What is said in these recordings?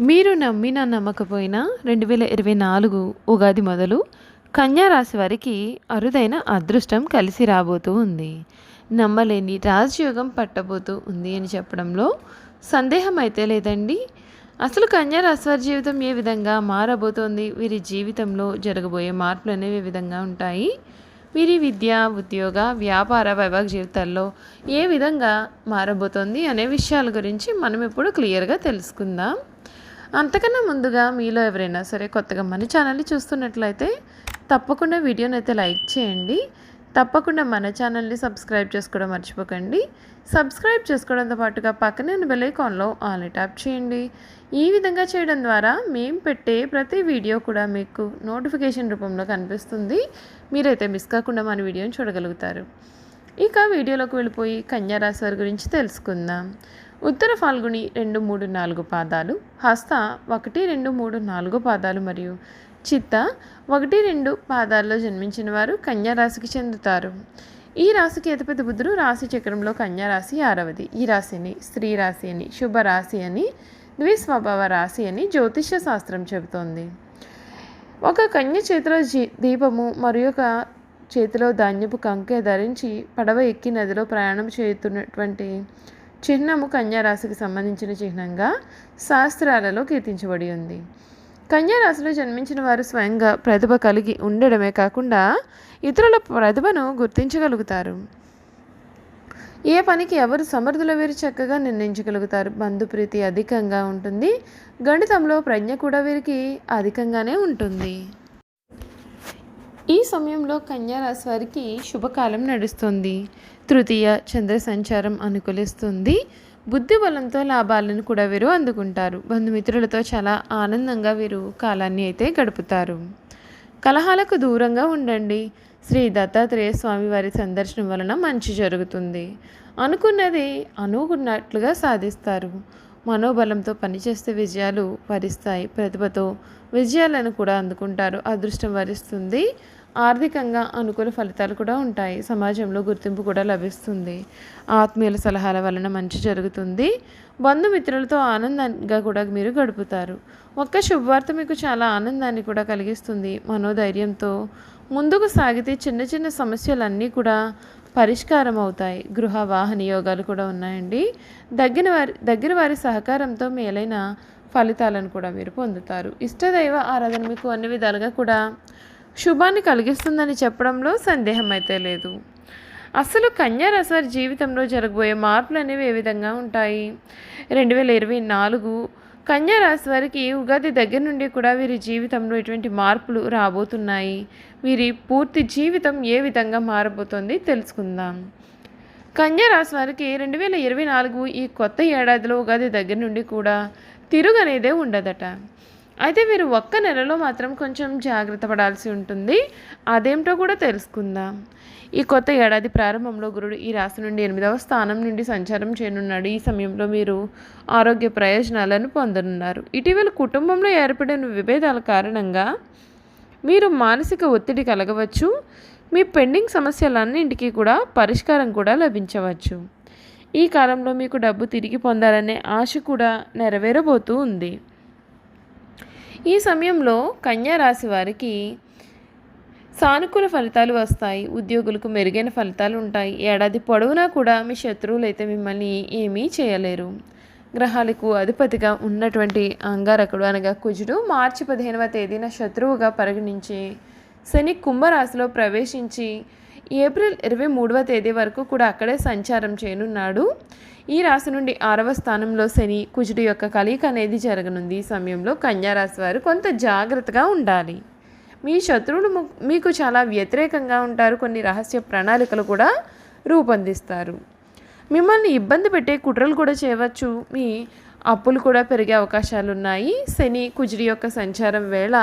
మీరు నమ్మినా నమ్మకపోయినా రెండు వేల ఇరవై నాలుగు ఉగాది మొదలు కన్యా రాశి వారికి అరుదైన అదృష్టం కలిసి రాబోతూ ఉంది. నమ్మలేని రాజయోగం పట్టబోతూ ఉంది అని చెప్పడంలో సందేహం అయితే లేదండి. అసలు కన్యా రాశి వారి జీవితం ఏ విధంగా మారబోతోంది? వీరి జీవితంలో జరగబోయే మార్పులు అనేవి ఏ విధంగా ఉంటాయి? వీరి విద్య ఉద్యోగ వ్యాపార వైభాగ జీవితాల్లో ఏ విధంగా మారబోతోంది అనే విషయాల గురించి మనం ఇప్పుడు క్లియర్గా తెలుసుకుందాం. అంతకన్నా ముందుగా మీలో ఎవరైనా సరే కొత్తగా మన ఛానల్ని చూస్తున్నట్లయితే తప్పకుండా వీడియోని అయితే లైక్ చేయండి. తప్పకుండా మన ఛానల్ని సబ్స్క్రైబ్ చేసుకోవడం మర్చిపోకండి. సబ్స్క్రైబ్ చేసుకోవడంతో పాటుగా పక్కనే ఉన్న బెలైకాన్లో ఆల్ ట్యాప్ చేయండి. ఈ విధంగా చేయడం ద్వారా మేము పెట్టే ప్రతి వీడియో కూడా మీకు నోటిఫికేషన్ రూపంలో కనిపిస్తుంది. మీరైతే మిస్ కాకుండా మన వీడియోని చూడగలుగుతారు. ఇక వీడియోలోకి వెళ్ళిపోయి కన్యారాశి వారి గురించి తెలుసుకుందాం. ఉత్తర ఫాల్గుని రెండు మూడు నాలుగు పాదాలు హస్త ఒకటి రెండు మూడు నాలుగు పాదాలు మరియు చిత్త ఒకటి రెండు పాదాల్లో జన్మించిన వారు కన్యారాశికి చెందుతారు. ఈ రాశికి అతిపెద్ద బుద్ధుడు రాశి చక్రంలో కన్యారాశి ఆరవది. ఈ రాశిని స్త్రీ రాశి అని శుభరాశి అని ద్విస్వభావ రాశి అని జ్యోతిష్య శాస్త్రం చెబుతోంది. ఒక కన్య చేతిలో దీపము మరియు ఒక చేతిలో ధాన్యపు కంకె ధరించి పడవ ఎక్కి నదిలో ప్రయాణం చేస్తున్నటువంటి చిహ్నము కన్యారాశికి సంబంధించిన చిహ్నంగా శాస్త్రాలలో కీర్తించబడి ఉంది. కన్యారాశిలో జన్మించిన వారు స్వయంగా ప్రతిభ కలిగి ఉండడమే కాకుండా ఇతరుల ప్రతిభను గుర్తించగలుగుతారు. ఏ పనికి ఎవరు సమర్థుల వీరు చక్కగా నిర్ణయించగలుగుతారు? బంధుప్రీతి అధికంగా ఉంటుంది. గణితంలో ప్రజ్ఞ కూడా వీరికి అధికంగానే ఉంటుంది. ఈ సమయంలో కన్యారాశి వారికి శుభకాలం నడుస్తుంది. తృతీయ చంద్ర సంచారం అనుకూలిస్తుంది. బుద్ధి బలంతో లాభాలను కూడా వీరు అందుకుంటారు. బంధుమిత్రులతో చాలా ఆనందంగా వీరు కాలాన్ని అయితే గడుపుతారు. కలహాలకు దూరంగా ఉండండి. శ్రీ దత్తాత్రేయ స్వామి వారి సందర్శనం వలన మంచి జరుగుతుంది. అనుకున్నది అనుకున్నట్లుగా సాధిస్తారు. మనోబలంతో పనిచేస్తే విజయాలు వరిస్తాయి. ప్రతిభతో విజయాలను కూడా అందుకుంటారు. అదృష్టం వరిస్తుంది. ఆర్థికంగా అనుకూల ఫలితాలు కూడా ఉంటాయి. సమాజంలో గుర్తింపు కూడా లభిస్తుంది. ఆత్మీయుల సలహాల వలన మంచి జరుగుతుంది. బంధుమిత్రులతో ఆనందంగా కూడా మీరు గడుపుతారు. ఒక్క శుభవార్త మీకు చాలా ఆనందాన్ని కూడా కలిగిస్తుంది. మనోధైర్యంతో ముందుకు సాగితే చిన్న చిన్న సమస్యలన్నీ కూడా పరిష్కారం అవుతాయి. గృహ వాహన యోగాలు కూడా ఉన్నాయండి. దగ్గర వారి దగ్గర వారి సహకారంతో మేలైన ఫలితాలను కూడా మీరు పొందుతారు. ఇష్టదైవ ఆరాధన మీకు అన్ని విధాలుగా కూడా శుభాన్ని కలిగిస్తుందని చెప్పడంలో సందేహం అయితే లేదు. అసలు కన్యారాశి జీవితంలో జరగబోయే మార్పులు అనేవి ఏ విధంగా ఉంటాయి? రెండు వేల ఇరవై నాలుగు కన్యారాశి వారికి ఉగాది దగ్గర నుండి కూడా వీరి జీవితంలో ఎటువంటి మార్పులు రాబోతున్నాయి? వీరి పూర్తి జీవితం ఏ విధంగా మారబోతోంది తెలుసుకుందాం. కన్యారాశి వారికి రెండు వేల ఇరవై నాలుగు ఈ కొత్త ఏడాదిలో ఉగాది దగ్గర నుండి కూడా తిరుగనేదే ఉండదట. అయితే మీరు ఒక్క నెలలో మాత్రం కొంచెం జాగ్రత్త పడాల్సి ఉంటుంది. అదేమిటో కూడా తెలుసుకుందాం. ఈ కొత్త ఏడాది ప్రారంభంలో గురుడు ఈ రాశి నుండి ఎనిమిదవ స్థానం నుండి సంచారం చేయనున్నాడు. ఈ సమయంలో మీరు ఆరోగ్య ప్రయోజనాలను పొందనున్నారు. ఇటీవల కుటుంబంలో ఏర్పడిన విభేదాల కారణంగా మీరు మానసిక ఒత్తిడి కలగవచ్చు. మీ పెండింగ్ సమస్యలన్నింటికి కూడా పరిష్కారం కూడా లభించవచ్చు. ఈ కాలంలో మీకు డబ్బు తిరిగి పొందాలనే ఆశ కూడా నెరవేరబోతూ ఉంది. ఈ సమయంలో కన్యా రాశి వారికి సానుకూల ఫలితాలు వస్తాయి. ఉద్యోగులకు మెరుగైన ఫలితాలు ఉంటాయి. ఏడాది పొడవునా కూడా మీ శత్రువులు అయితే మిమ్మల్ని ఏమీ చేయలేరు. గ్రహాలకు అధిపతిగా ఉన్నటువంటి అంగారకుడు అనగా కుజుడు మార్చి పదిహేనవ తేదీన శత్రువుగా పరిగణించి శని కుంభరాశిలో ప్రవేశించి ఏప్రిల్ ఇరవై మూడవ తేదీ వరకు కూడా అక్కడే సంచారం చేయనున్నాడు. ఈ రాశి నుండి ఆరవ స్థానంలో శని కుజుడు యొక్క కలయిక అనేది జరగనుంది. ఈ సమయంలో కన్యారాశి వారు కొంత జాగ్రత్తగా ఉండాలి. మీ శత్రువులు మీకు చాలా వ్యతిరేకంగా ఉంటారు. కొన్ని రహస్య ప్రణాళికలు కూడా రూపొందిస్తారు. మిమ్మల్ని ఇబ్బంది పెట్టే కుట్రలు కూడా చేయవచ్చు. మీ అప్పులు కూడా పెరిగే అవకాశాలు ఉన్నాయి శని కుజుడి యొక్క సంచారం వేళ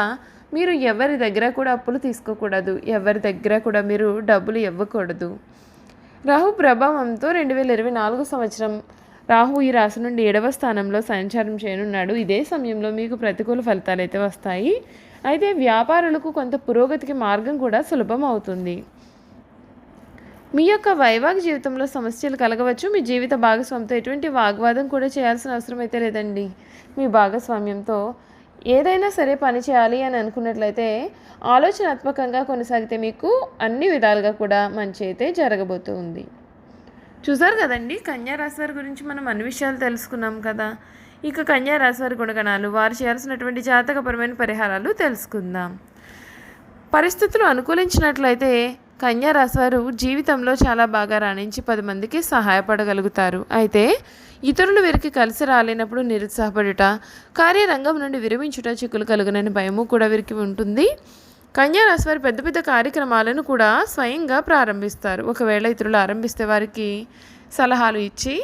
మీరు ఎవరి దగ్గర కూడా అప్పులు తీసుకోకూడదు. ఎవరి దగ్గర కూడా మీరు డబ్బులు ఇవ్వకూడదు. రాహు ప్రభావంతో రెండు వేల ఇరవై నాలుగు సంవత్సరం రాహు ఈ రాశి నుండి ఏడవ స్థానంలో సంచారం చేయనున్నాడు. ఇదే సమయంలో మీకు ప్రతికూల ఫలితాలు అయితే వస్తాయి. అయితే వ్యాపారులకు కొంత పురోగతికి మార్గం కూడా సులభం అవుతుంది. మీ యొక్క వైవాహిక జీవితంలో సమస్యలు కలగవచ్చు. మీ జీవిత భాగస్వామితో ఎటువంటి వాగ్వాదం కూడా చేయాల్సిన అవసరం అయితే లేదండి. మీ భాగస్వామ్యంతో ఏదైనా సరే పని చేయాలి అని అనుకున్నట్లయితే ఆలోచనాత్మకంగా కొనసాగితే మీకు అన్ని విధాలుగా కూడా మంచి అయితే జరగబోతుంది చూసారు కదండి? కన్యా రాశి వారి గురించి మనం అన్ని విషయాలు తెలుసుకున్నాం కదా. ఇక కన్యా రాశి వారి గుణగణాలు వారు చేయాల్సినటువంటి జాతకపరమైన పరిహారాలు తెలుసుకుందాం. పరిస్థితులు అనుకూలించినట్లయితే కన్యా రాశి వారు జీవితంలో చాలా బాగా రాణించి పది మందికి సహాయపడగలుగుతారు. అయితే ఇతరులు వీరికి కలిసి రాలేనప్పుడు నిరుత్సాహపడుట కార్యరంగం నుండి విరమించుట చిక్కులు కలుగునని భయము కూడా వీరికి ఉంటుంది. కన్యారాశి వారి పెద్ద పెద్ద కార్యక్రమాలను కూడా స్వయంగా ప్రారంభిస్తారు. ఒకవేళ ఇతరులు ఆరంభిస్తే వారికి సలహాలు ఇచ్చి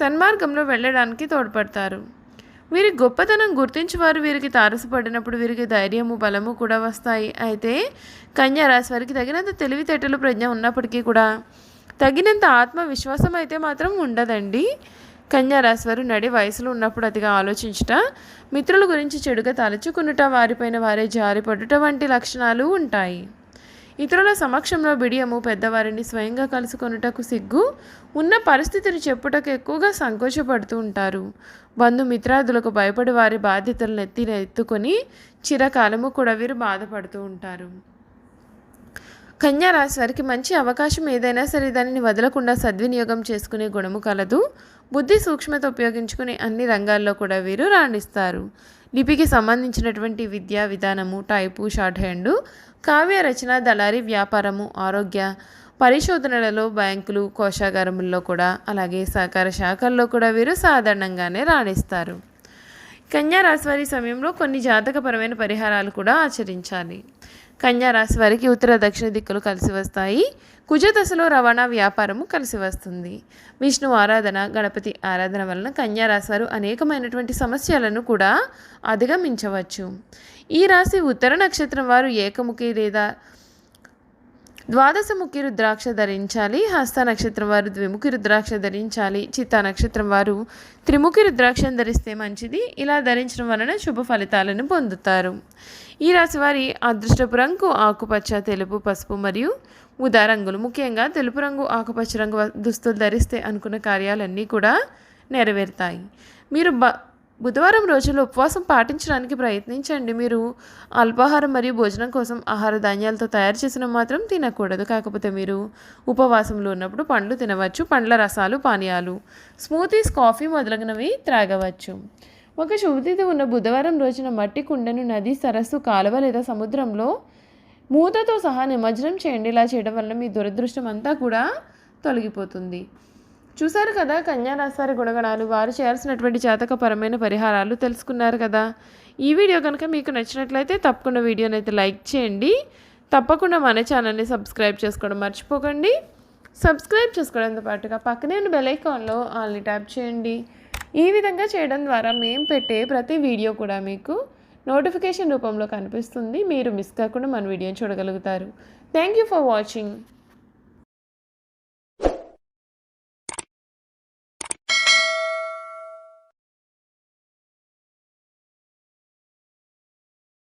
సన్మార్గంలో వెళ్ళడానికి తోడ్పడతారు. వీరి గొప్పతనం గుర్తించి వారు వీరికి తారసపడినప్పుడు వీరికి ధైర్యము బలము కూడా వస్తాయి. అయితే కన్యారాశి వారికి తగినంత తెలివితేటలు ప్రజ్ఞ ఉన్నప్పటికీ కూడా తగినంత ఆత్మవిశ్వాసం అయితే మాత్రం ఉండదండి. కన్యారాశివారు నడి వయసులో ఉన్నప్పుడు అతిగా ఆలోచించుట మిత్రుల గురించి చెడుగా తలచుకునుట వారిపైన వారే జారిపడుట వంటి లక్షణాలు ఉంటాయి. ఇతరుల సమక్షంలో బిడియము పెద్దవారిని స్వయంగా కలుసుకొనుటకు సిగ్గు ఉన్న పరిస్థితిని చెప్పుటకు ఎక్కువగా సంకోచపడుతూ ఉంటారు. బంధుమిత్రాదులకు భయపడి వారి బాధ్యతలను ఎత్తి ఎత్తుకొని చిరకాలము కూడా వీరు బాధపడుతూ ఉంటారు. కన్యా రాశి వారికి మంచి అవకాశం ఏదైనా సరే దానిని వదలకుండా సద్వినియోగం చేసుకునే గుణము కలదు. బుద్ధి సూక్ష్మత ఉపయోగించుకునే అన్ని రంగాల్లో కూడా వీరు రాణిస్తారు. లిపికి సంబంధించినటువంటి విద్యా విధానము టైపు షార్ట్ హ్యాండు కావ్య రచన దళారీ వ్యాపారము ఆరోగ్య పరిశోధనలలో బ్యాంకులు కోశాగారముల్లో కూడా అలాగే సహకార శాఖల్లో కూడా వీరు సాధారణంగానే రాణిస్తారు. కన్యా రాశివారి సమయంలో కొన్ని జాతకపరమైన పరిహారాలు కూడా ఆచరించాలి. కన్యా రాశి వారికి ఉత్తర దక్షిణ దిక్కులు కలిసి వస్తాయి. కుజ దశలో రవాణా వ్యాపారము కలిసి వస్తుంది. విష్ణు ఆరాధన గణపతి ఆరాధన వలన కన్యా రాశి వారు అనేకమైనటువంటి సమస్యలను కూడా అధిగమించవచ్చు. ఈ రాశి ఉత్తర నక్షత్రం వారు ఏకముఖి లేదా ద్వాదశముఖి రుద్రాక్ష ధరించాలి హస్త నక్షత్రం వారు ద్విముఖి రుద్రాక్ష ధరించాలి చిత్తా నక్షత్రం వారు త్రిముఖి రుద్రాక్షను ధరిస్తే మంచిది. ఇలా ధరించడం వలన శుభ ఫలితాలను పొందుతారు. ఈ రాశి వారి అదృష్టపు రంగు ఆకుపచ్చ తెలుపు పసుపు మరియు ఉదా రంగులు. ముఖ్యంగా తెలుపు రంగు ఆకుపచ్చ రంగు దుస్తులు ధరిస్తే అనుకున్న కార్యాలన్నీ కూడా నెరవేరుతాయి. మీరు బ బుధవారం రోజుల్లో ఉపవాసం పాటించడానికి ప్రయత్నించండి. మీరు అల్పాహారం మరియు భోజనం కోసం ఆహార ధాన్యాలతో తయారు చేసిన మాత్రం తినకూడదు. కాకపోతే మీరు ఉపవాసంలో ఉన్నప్పుడు పండ్లు తినవచ్చు. పండ్ల రసాలు పానీయాలు స్మూతీస్ కాఫీ మొదలగునవి త్రాగవచ్చు. ఒక శుభతిథి ఉన్న బుధవారం రోజున మట్టి కుండను నది సరస్సు కాలువ లేదా సముద్రంలో మూతతో సహా నిమజ్జనం చేయండి. ఇలా చేయడం వల్ల మీ దురదృష్టం అంతా కూడా తొలగిపోతుంది. చూశారు కదా కన్యా గుణగణాలు వారు చేయాల్సినటువంటి జాతకపరమైన పరిహారాలు తెలుసుకున్నారు కదా. ఈ వీడియో కనుక మీకు నచ్చినట్లయితే తప్పకుండా వీడియోని అయితే లైక్ చేయండి. తప్పకుండా మన ఛానల్ని సబ్స్క్రైబ్ చేసుకోవడం మర్చిపోకండి. సబ్స్క్రైబ్ చేసుకోవడంతో పాటుగా పక్కనే ఉన్న బెల్ ఐకాన్లో ఆల్ని ట్యాప్ చేయండి. ఈ విధంగా చేయడం ద్వారా మేము పెట్టే ప్రతి వీడియో కూడా మీకు నోటిఫికేషన్ రూపంలో కనిపిస్తుంది. మీరు మిస్ కాకుండా మన వీడియోని చూడగలుగుతారు. Thank you for watching.